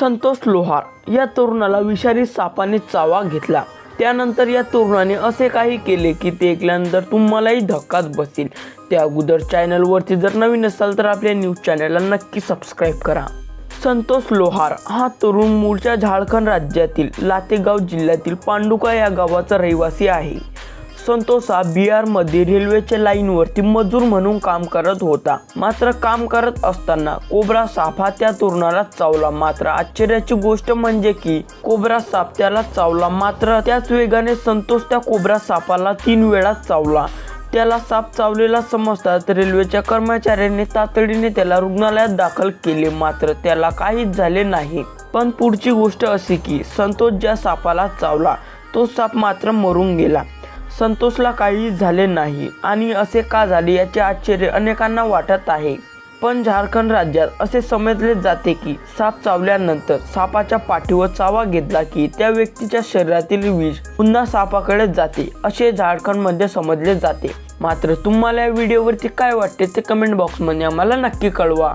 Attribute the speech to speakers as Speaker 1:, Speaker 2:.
Speaker 1: संतोष लोहार या तरुणाला विषारी सापाने चावा घेतला. त्यानंतर या तरुणाने असे काही केले की ते ऐकल्यानंतर तुम्हालाही धक्काच बसेल. त्या अगोदर चॅनलवरती जर नवीन असाल तर आपल्या न्यूज चॅनलला नक्की सबस्क्राईब करा. संतोष लोहार हा तरुण मूळच्या झारखंड राज्यातील लातेगाव जिल्ह्यातील पांडुका या गावाचा रहिवासी आहे. संतोष हा बिहारमध्ये रेल्वेच्या लाईनवरती मजूर म्हणून काम करत होता. मात्र काम करत असताना कोबरा साफा त्या तरुणाला चावला. मात्र आश्चर्याची गोष्ट म्हणजे की कोबरा साप त्याला चावला. मात्र त्याच वेगाने संतोष त्या कोबरा सापाला तीन वेळा चावला. त्याला साप चावलेला समजतात रेल्वेच्या कर्मचाऱ्यांनी तातडीने त्याला रुग्णालयात दाखल केले. मात्र त्याला काहीच झाले नाही. पण पुढची गोष्ट अशी की संतोष ज्या सापाला चावला तो साप मात्र मरून गेला. संतोषला काही झाले नाही आणि असे का झाले याचे आश्चर्य अनेकांना वाटत आहे. पण झारखंड राज्यात असे समजले जाते की साप चावल्यानंतर सापाच्या पाठीवर चावा घेतला की त्या व्यक्तीच्या शरीरातील विष पुन्हा सापाकडे जाते असे झारखंडमध्ये समजले जाते. मात्र तुम्हाला या व्हिडिओवरती काय वाटते ते कमेंट बॉक्समध्ये आम्हाला नक्की कळवा.